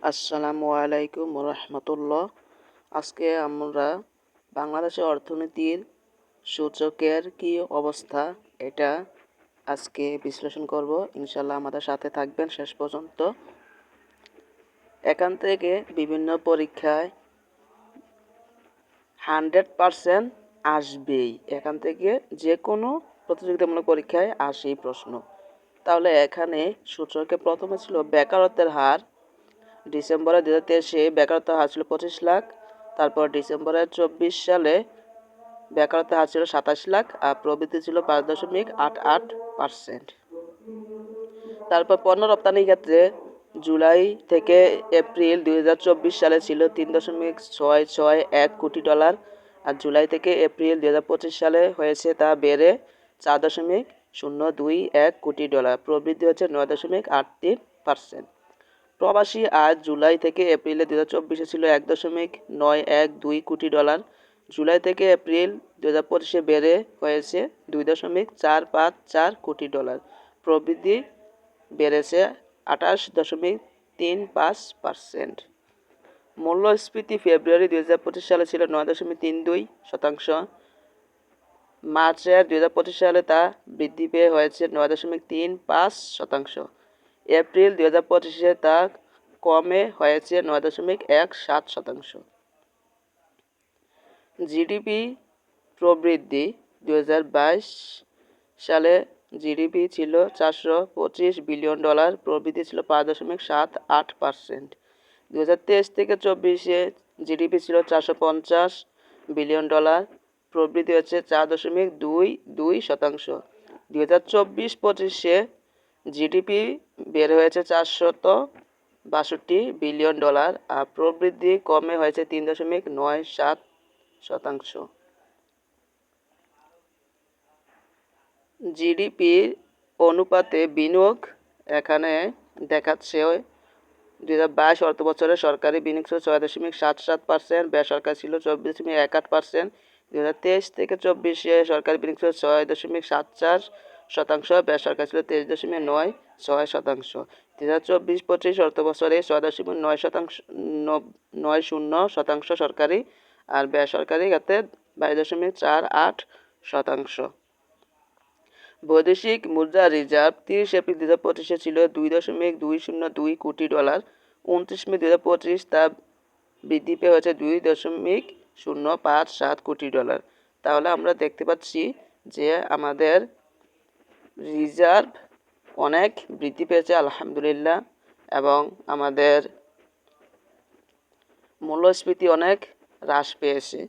আসসালামু আলাইকুম রহমতুল্লাহ। আজকে আমরা বাংলাদেশের অর্থনীতির সূচকের কি অবস্থা এটা আজকে বিশ্লেষণ করব। ইনশাল্লাহ আমাদের সাথে থাকবেন শেষ পর্যন্ত। এখান থেকে বিভিন্ন পরীক্ষায় হান্ড্রেড পারসেন্ট আসবেই। এখান থেকে যে কোনো প্রতিযোগিতামূলক পরীক্ষায় আসেই প্রশ্ন। তাহলে এখানে সূচকে প্রথমে ছিল বেকারত্বের হার। ডিসেম্বরে দু হাজার তেইশে বেকারত্ব হার ছিল পঁচিশ লাখ, তারপর ডিসেম্বরে চব্বিশ সালে বেকারত্ব হার ছিল সাতাশ লাখ আর প্রবৃদ্ধি ছিল পাঁচ দশমিক আট আট পার্সেন্ট। তারপর পণ্য রপ্তানির ক্ষেত্রে জুলাই থেকে এপ্রিল দুই হাজার চব্বিশ সালে ছিল তিন দশমিক ছয় ছয় এক কোটি ডলার আর জুলাই থেকে এপ্রিল দুই হাজার পঁচিশ সালে হয়েছে তা বেড়ে চার দশমিক শূন্য দুই এক কোটি ডলার। প্রবৃদ্ধি হচ্ছে নয় দশমিক আট তিন পার্সেন্ট। প্রবাসী আজ জুলাই থেকে এপ্রিলে দু হাজার চব্বিশে ছিল এক দশমিক নয় এক দুই কোটি ডলার। জুলাই থেকে এপ্রিল দু হাজার পঁচিশে বেড়ে হয়েছে দুই দশমিক চার পাঁচ চার কোটি ডলার। প্রবৃদ্ধি বেড়েছে আঠাশ দশমিক তিন পাঁচ পার্সেন্ট। মূল্যস্ফীতি ফেব্রুয়ারি দুই হাজার পঁচিশ সালে ছিল নয় দশমিক তিন দুই শতাংশ। মার্চের দুই হাজার পঁচিশ সালে তা বৃদ্ধি পেয়ে হয়েছে নয় দশমিক তিন পাঁচ শতাংশ। এপ্রিল দুই হাজার পঁচিশে তা কমে হয়েছে নয় দশমিক এক সাত শতাংশ। জিডিপি প্রবৃদ্ধি দু হাজার বাইশ সালে জিডিপি ছিল চারশো পঁচিশ বিলিয়ন ডলার, প্রবৃদ্ধি ছিল পাঁচ দশমিক সাত আট পার্সেন্ট। দু হাজার তেইশ থেকে চব্বিশে জিডিপি ছিল চারশো পঞ্চাশ বিলিয়ন ডলার, প্রবৃদ্ধি হচ্ছে চার দশমিক দুই দুই শতাংশ। দু হাজার চব্বিশ পঁচিশে জিডিপি বের হয়েছে চারশত বাষট্টি বিলিয়ন ডলার আর প্রবৃদ্ধি কমে হয়েছে তিন দশমিক নয় সাত শতাংশ। জিডিপির অনুপাতে বিনিয়োগ এখানে দেখাচ্ছে দুই হাজার বাইশ অর্থ বছরে সরকারি বিনিয়োগ ছিল ছয় দশমিক সাত সাত পার্সেন্ট, বেসরকারি ছিল চব্বিশ দশমিক এক আট পার্সেন্ট। দুই হাজার তেইশ থেকে চব্বিশে সরকারি বিনিয়োগ ছিল ছয় দশমিক সাত চার শতাংশ বেসরকারি ছিল তেইশ দশমিক নয় ছয় শতাংশ। দু হাজার চব্বিশ পঁচিশ অর্থ বছরে ছয় দশমিক নয় শতাংশ নয় শূন্য শতাংশ সরকারি আর বেসরকারি খাতে বাইশ দশমিক চার আট শতাংশ। বৈদেশিক মুদ্রা রিজার্ভ তিরিশ এপ্রিল দু হাজার পঁচিশে ছিল দুই দশমিক দুই শূন্য দুই কোটি ডলার। উনত্রিশ মে দু হাজার পঁচিশ তা বৃদ্ধি পেয়ে হয়েছে দুই দশমিক শূন্য পাঁচ সাত কোটি ডলার। তাহলে আমরা দেখতে পাচ্ছি যে আমাদের রিজার্ভ অনেক বৃদ্ধি পেয়েছে আলহামদুলিল্লাহ। এবং আমাদের মূল্যস্ফীতি অনেক হ্রাস পেয়েছে।